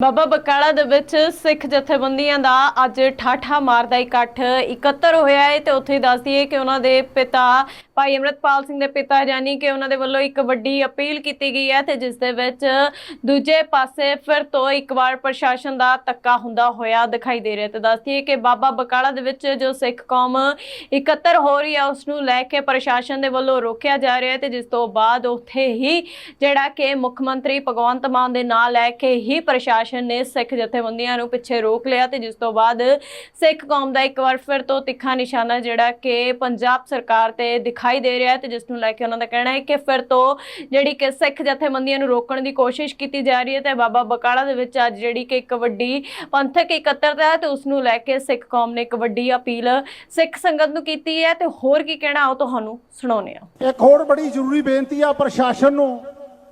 ਬਾਬਾ ਬਕਾਲਾ ਦੇ ਵਿੱਚ ਸਿੱਖ ਜਥੇਬੰਦੀਆਂ ਦਾ ਅੱਜ ਠਾਠਾ ਮਾਰਦਾ ਇਕੱਠ ਇਕੱਤਰ ਹੋਇਆ ਹੈ ਤੇ ਉੱਥੇ ਦੱਸ ਦਈਏ ਕਿ ਉਹਨਾਂ ਦੇ ਪਿਤਾ ਭਾਈ ਅਮਰਤਪਾਲ ਸਿੰਘ ਦੇ ਪਿਤਾ ਜਾਨੀ ਕਿ ਉਹਨਾਂ ਦੇ ਵੱਲੋਂ ਇੱਕ ਵੱਡੀ ਅਪੀਲ ਕੀਤੀ ਗਈ ਹੈ ਤੇ ਜਿਸ ਦੇ ਵਿੱਚ ਦੂਜੇ ਪਾਸੇ ਫਿਰ ਤੋਂ ਇੱਕ ਵਾਰ ਪ੍ਰਸ਼ਾਸਨ ਦਾ ਤੱਕਾ ਹੁੰਦਾ ਹੋਇਆ ਦਿਖਾਈ ਦੇ ਰਿਹਾ ਤੇ ਦੱਸ ਦਈਏ ਕਿ ਬਾਬਾ ਬਕਾਲਾ ਦੇ ਵਿੱਚ ਜੋ ਸਿੱਖ ਕੌਮ ਇਕੱਤਰ ਹੋ ਰਹੀ ਹੈ, ਉਸ ਨੂੰ ਲੈ ਕੇ ਪ੍ਰਸ਼ਾਸਨ ਦੇ ਵੱਲੋਂ ਰੋਕਿਆ ਜਾ ਰਿਹਾ ਹੈ ਤੇ ਜਿਸ ਤੋਂ ਬਾਅਦ ਉੱਥੇ ਹੀ ਜਿਹੜਾ ਕਿ ਮੁੱਖ ਮੰਤਰੀ ਭਗਵੰਤ ਮਾਨ ਦੇ ਨਾਂ ਲੈ ਕੇ ਹੀ ਪ੍ਰਸ਼ਾਸਨ ਨੇ ਸਿੱਖ ਜਥੇਬੰਦੀਆਂ ਨੂੰ ਪਿੱਛੇ ਰੋਕ ਲਿਆ ਤੇ ਜਿਸ ਤੋਂ ਬਾਅਦ ਸਿੱਖ ਕੌਮ ਦਾ ਇੱਕ ਵਾਰ ਫਿਰ ਤੋਂ ਤਿੱਖਾ ਨਿਸ਼ਾਨਾ ਜਿਹੜਾ ਕਿ ਪੰਜਾਬ ਸਰਕਾਰ ਤੇ ਦਿਖਾਈ ਦੇ ਰਿਹਾ ਤੇ ਜਿਸ ਨੂੰ ਲੈ ਕੇ ਉਹਨਾਂ ਦਾ ਕਹਿਣਾ ਹੈ ਕਿ ਫਿਰ ਤੋਂ ਜਿਹੜੀ ਕਿ ਸਿੱਖ ਜਥੇਬੰਦੀਆਂ ਨੂੰ ਰੋਕਣ ਦੀ ਕੋਸ਼ਿਸ਼ ਕੀਤੀ ਜਾ ਰਹੀ ਹੈ ਤੇ ਬਾਬਾ ਬਕਾਲਾ ਦੇ ਵਿੱਚ ਅੱਜ ਜਿਹੜੀ ਕਿ ਇੱਕ ਵੱਡੀ ਪੰਥਕ ਇਕੱਤਰਤਾ ਹੈ ਤੇ ਉਸ ਨੂੰ ਲੈ ਕੇ ਸਿੱਖ ਕੌਮ ਨੇ ਇੱਕ ਵੱਡੀ ਅਪੀਲ ਸਿੱਖ ਸੰਗਤ ਨੂੰ ਕੀਤੀ ਹੈ ਤੇ ਹੋਰ ਕੀ ਕਹਿਣਾ ਉਹ ਤੁਹਾਨੂੰ ਸੁਣਾਉਂਦੇ ਹਾਂ। ਇੱਕ ਹੋਰ ਬੜੀ ਜ਼ਰੂਰੀ ਬੇਨਤੀ ਆ ਪ੍ਰਸ਼ਾਸਨ ਨੂੰ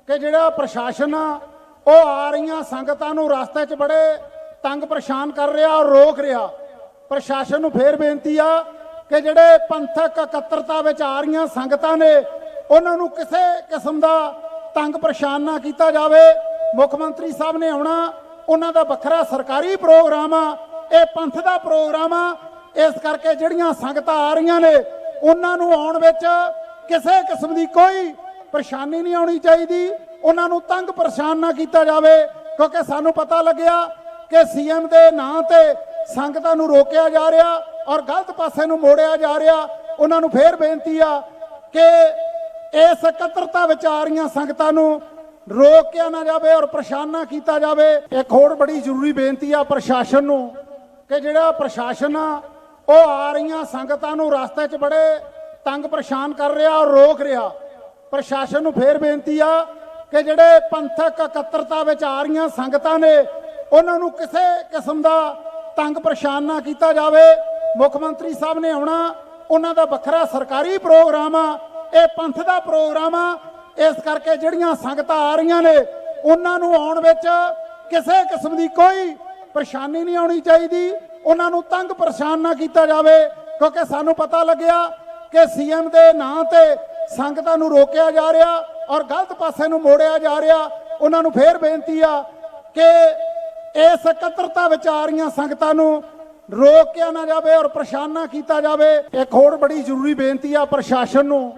ਕਿ ਜਿਹੜਾ ਪ੍ਰਸ਼ਾਸਨ ਆ ਉਹ ਆ ਰਹੀਆਂ ਸੰਗਤਾਂ ਨੂੰ ਰਸਤੇ 'ਚ ਬੜੇ ਤੰਗ ਪਰੇਸ਼ਾਨ ਕਰ ਰਿਹਾ ਔਰ ਰੋਕ ਰਿਹਾ। ਪ੍ਰਸ਼ਾਸਨ ਨੂੰ ਫੇਰ ਬੇਨਤੀ ਆ ਕਿ ਜਿਹੜੇ ਪੰਥਕ ਇਕੱਤਰਤਾ ਵਿੱਚ ਆ ਰਹੀਆਂ ਸੰਗਤਾਂ ਨੇ, ਉਹਨਾਂ ਨੂੰ ਕਿਸੇ ਕਿਸਮ ਦਾ ਤੰਗ ਪਰੇਸ਼ਾਨ ਨਾ ਕੀਤਾ ਜਾਵੇ। ਮੁੱਖ ਮੰਤਰੀ ਸਾਹਿਬ ਨੇ ਆਉਣਾ, ਉਹਨਾਂ ਦਾ ਵੱਖਰਾ ਸਰਕਾਰੀ ਪ੍ਰੋਗਰਾਮ ਆ, ਇਹ ਪੰਥ ਦਾ ਪ੍ਰੋਗਰਾਮ ਆ। ਇਸ ਕਰਕੇ ਜਿਹੜੀਆਂ ਸੰਗਤਾਂ ਆ ਰਹੀਆਂ ਨੇ, ਉਹਨਾਂ ਨੂੰ ਆਉਣ ਵਿੱਚ ਕਿਸੇ ਕਿਸਮ ਦੀ ਕੋਈ ਪਰੇਸ਼ਾਨੀ ਨਹੀਂ ਆਉਣੀ ਚਾਹੀਦੀ। ਉਹਨਾਂ ਨੂੰ ਤੰਗ ਪਰੇਸ਼ਾਨ ਨਾ ਕੀਤਾ ਜਾਵੇ, ਕਿਉਂਕਿ ਸਾਨੂੰ ਪਤਾ ਲੱਗਿਆ ਕਿ ਸੀਐਮ ਦੇ ਨਾਂ ਤੇ ਸੰਗਤਾਂ ਨੂੰ ਰੋਕਿਆ ਜਾ ਰਿਹਾ ਔਰ ਗਲਤ ਪਾਸੇ ਨੂੰ ਮੋੜਿਆ ਜਾ ਰਿਹਾ। ਉਹਨਾਂ ਨੂੰ ਫੇਰ ਬੇਨਤੀ ਆ ਕਿ ਇਸ ਇਕੱਤਰਤਾ ਵਿੱਚ ਆ ਰਹੀਆਂ ਸੰਗਤਾਂ ਨੂੰ ਰੋਕਿਆ ਨਾ ਜਾਵੇ ਔਰ ਪਰੇਸ਼ਾਨ ਨਾ ਕੀਤਾ ਜਾਵੇ। ਇੱਕ ਹੋਰ ਬੜੀ ਜ਼ਰੂਰੀ ਬੇਨਤੀ ਆ ਪ੍ਰਸ਼ਾਸਨ ਨੂੰ ਕਿ ਜਿਹੜਾ ਪ੍ਰਸ਼ਾਸਨ ਆ, ਉਹ ਆ ਰਹੀਆਂ ਸੰਗਤਾਂ ਨੂੰ ਰਸਤੇ 'ਚ ਬੜੇ ਤੰਗ ਪਰੇਸ਼ਾਨ ਕਰ ਰਿਹਾ ਔਰ ਰੋਕ ਰਿਹਾ। ਪ੍ਰਸ਼ਾਸਨ ਨੂੰ ਫੇਰ ਬੇਨਤੀ ਆ ਕਿ ਜਿਹੜੇ ਪੰਥਕ ਇਕੱਤਰਤਾ ਵਿੱਚ ਆ ਰਹੀਆਂ ਸੰਗਤਾਂ ਨੇ, ਉਹਨਾਂ ਨੂੰ ਕਿਸੇ ਕਿਸਮ ਦਾ ਤੰਗ ਪਰੇਸ਼ਾਨ ਨਾ ਕੀਤਾ ਜਾਵੇ। ਮੁੱਖ ਮੰਤਰੀ ਸਾਹਿਬ ਨੇ ਆਉਣਾ, ਉਹਨਾਂ ਦਾ ਵੱਖਰਾ ਸਰਕਾਰੀ ਪ੍ਰੋਗਰਾਮ ਆ, ਇਹ ਪੰਥ ਦਾ ਪ੍ਰੋਗਰਾਮ ਆ। ਇਸ ਕਰਕੇ ਜਿਹੜੀਆਂ ਸੰਗਤਾਂ ਆ ਰਹੀਆਂ ਨੇ, ਉਹਨਾਂ ਨੂੰ ਆਉਣ ਵਿੱਚ ਕਿਸੇ ਕਿਸਮ ਦੀ ਕੋਈ ਪਰੇਸ਼ਾਨੀ ਨਹੀਂ ਆਉਣੀ ਚਾਹੀਦੀ। ਉਹਨਾਂ ਨੂੰ ਤੰਗ ਪਰੇਸ਼ਾਨ ਨਾ ਕੀਤਾ ਜਾਵੇ, ਕਿਉਂਕਿ ਸਾਨੂੰ ਪਤਾ ਲੱਗਿਆ ਕਿ ਸੀਐਮ ਦੇ ਨਾਂ ਤੇ ਸੰਗਤਾਂ ਨੂੰ ਰੋਕਿਆ ਜਾ ਰਿਹਾ ਔਰ ਗਲਤ ਪਾਸੇ ਨੂੰ ਮੋੜਿਆ ਜਾ ਰਿਹਾ, ਉਹਨਾਂ ਨੂੰ ਫੇਰ ਬੇਨਤੀ ਆ ਕਿ ਇਸ ਇਕੱਤਰਤਾ ਵਿੱਚ ਆ ਰਹੀਆਂ ਸੰਗਤਾਂ ਨੂੰ ਰੋਕਿਆ ਨਾ ਜਾਵੇ ਔਰ ਪਰੇਸ਼ਾਨ ਨਾ ਕੀਤਾ ਜਾਵੇ। ਇੱਕ ਹੋਰ ਬੜੀ ਜ਼ਰੂਰੀ ਬੇਨਤੀ ਆ ਪ੍ਰਸ਼ਾਸਨ ਨੂੰ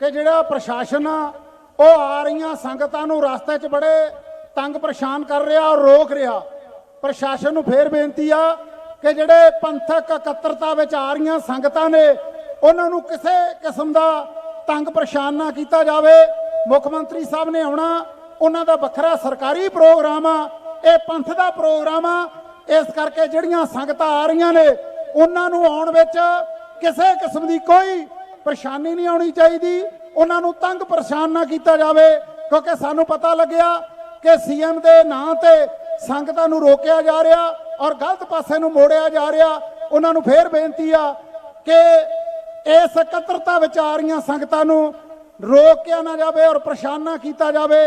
ਕਿ ਜਿਹੜਾ ਪ੍ਰਸ਼ਾਸਨ ਆ, ਉਹ ਆ ਰਹੀਆਂ ਸੰਗਤਾਂ ਨੂੰ ਰਸਤੇ 'ਚ ਬੜੇ ਤੰਗ ਪਰੇਸ਼ਾਨ ਕਰ ਰਿਹਾ ਔਰ ਰੋਕ ਰਿਹਾ। ਪ੍ਰਸ਼ਾਸਨ ਨੂੰ ਫੇਰ ਬੇਨਤੀ ਆ ਕਿ ਜਿਹੜੇ ਪੰਥਕ ਇਕੱਤਰਤਾ ਵਿੱਚ ਆ ਰਹੀਆਂ ਸੰਗਤਾਂ ਨੇ, ਉਹਨਾਂ ਨੂੰ ਕਿਸੇ ਕਿਸਮ ਦਾ ਤੰਗ ਪਰੇਸ਼ਾਨ ਨਾ ਕੀਤਾ ਜਾਵੇ। ਮੁੱਖ ਮੰਤਰੀ ਸਾਹਿਬ ਨੇ ਆਉਣਾ, ਉਹਨਾਂ ਦਾ ਵੱਖਰਾ ਸਰਕਾਰੀ ਪ੍ਰੋਗਰਾਮ ਆ, ਇਹ ਪੰਥ ਦਾ ਪ੍ਰੋਗਰਾਮ ਆ। ਇਸ ਕਰਕੇ ਜਿਹੜੀਆਂ ਸੰਗਤਾਂ ਆ ਰਹੀਆਂ ਨੇ, ਉਹਨਾਂ ਨੂੰ ਆਉਣ ਵਿੱਚ ਕਿਸੇ ਕਿਸਮ ਦੀ ਕੋਈ ਪਰੇਸ਼ਾਨੀ ਨਹੀਂ ਆਉਣੀ ਚਾਹੀਦੀ। ਉਹਨਾਂ ਨੂੰ ਤੰਗ ਪਰੇਸ਼ਾਨ ਨਾ ਕੀਤਾ ਜਾਵੇ, ਕਿਉਂਕਿ ਸਾਨੂੰ ਪਤਾ ਲੱਗਿਆ ਕਿ ਸੀਐਮ ਦੇ ਨਾਂ ਤੇ ਸੰਗਤਾਂ ਨੂੰ ਰੋਕਿਆ ਜਾ ਰਿਹਾ ਔਰ ਗਲਤ ਪਾਸੇ ਨੂੰ ਮੋੜਿਆ ਜਾ ਰਿਹਾ। ਉਹਨਾਂ ਨੂੰ ਫੇਰ ਬੇਨਤੀ ਆ ਕਿ ਇਸ ਇਕੱਤਰਤਾ ਵਿੱਚ ਆ ਰਹੀਆਂ ਸੰਗਤਾਂ ਨੂੰ ਰੋਕਿਆ ਨਾ ਜਾਵੇ ਔਰ ਪਰੇਸ਼ਾਨ ਨਾ ਕੀਤਾ ਜਾਵੇ।